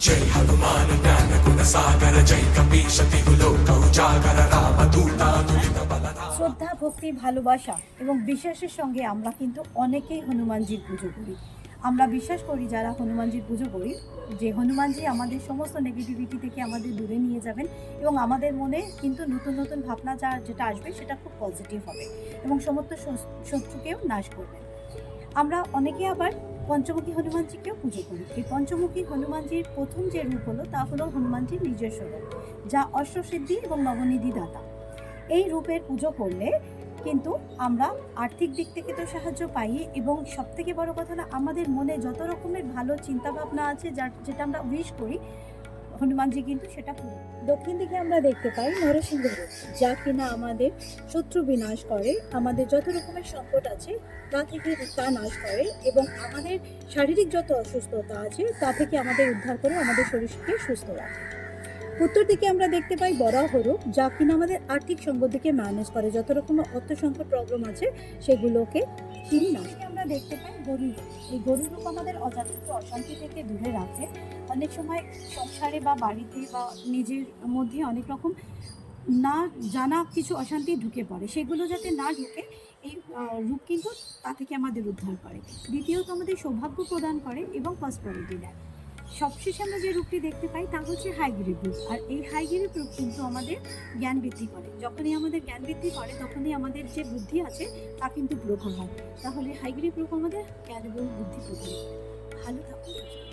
జై హనుమాన్ జ్ఞాన గుణ సాగర జై కపీశతి లోక ఉజాగర రామ దూతాదులిత బలరా শ্রদ্ধা ভক্তি ভালোবাসা এবং বিশ্বাসের সঙ্গে আমরা কিন্তু অনেকেই হনুমানজির পুজো করি আমরা বিশ্বাস করি যারা হনুমানজির পুজো করি যে হনুমানজি আমাদের সমস্ত নেগেটিভিটি থেকে আমাদের দূরে নিয়ে যাবেন এবং আমাদের মনে কিন্তু নতুন নতুন ভাবনা যা যেটা আসবে সেটা খুব পজিটিভ হবে এবং সমস্ত শস- শত্রুকেও নাশ করবেন আমরা অনেকে আবার পঞ্চমুখী হনুমানজিকেও পুজো করি। এই পঞ্চমুখী হনুমানজির প্রথম যে রূপ হলো, তা হলো হনুমানজির নিজস্ব রূপ যা অশ্বসিদ্ধি এবং নবনিধি দাতা। এই রূপের পুজো করলে কিন্তু আমরা আর্থিক দিক থেকে তো সাহায্য পাই এবং সব থেকে বড় কথা হলো আমাদের মনে যত রকমের ভালো চিন্তাভাবনা আছে, যার যেটা আমরা উইশ করি হনুমানজি কিন্তু সেটা পুরো। দক্ষিণ দিকে আমরা দেখতে পাই নরসিংহ যা কিনা আমাদের শত্রু বিনাশ করে, আমাদের যত রকমের সংকট আছে তা থেকে তা নাশ করে এবং আমাদের শারীরিক যত অসুস্থতা আছে তা থেকে আমাদের উদ্ধার করে আমাদের শরীরকে সুস্থ রাখে। উত্তর দিকে আমরা দেখতে পাই রূপ যা কিনা আমাদের আর্থিক সম্পদকে ম্যানেজ করে। যত রকমের অর্থ সংকট প্রবলেম আছে সেগুলোকে তিনি নম্বরে আমরা দেখতে পাই গরু এই গরুর রূপ আমাদের অযাচিত অশান্তি থেকে দূরে রাখে। অনেক সময় সংসারে বা বাড়িতে বা নিজের মধ্যে অনেক রকম না জানা কিছু অশান্তি ঢুকে পড়ে। সেগুলো যাতে না ঢুকে, এই রূপ কিন্তু তা থেকে আমাদের উদ্ধার করে। দ্বিতীয়ত আমাদের সৌভাগ্য প্রদান করে এবং প্রসপারিটি দেয়। সবশেষে আমরা যে রূপটি দেখতে পাই, তা হচ্ছে হাইগ্রিড রূপ। আর এই হাইগ্রিড রূপ কিন্তু আমাদের জ্ঞান বৃদ্ধি করে। যখনই আমাদের জ্ঞান বৃদ্ধি করে, তখনই আমাদের যে বুদ্ধি আছে, তা কিন্তু প্রখর হয়। তাহলে হাইগ্রিড রূপ আমাদের জ্ঞান এবং বুদ্ধি প্রদান ভালো থাকুন।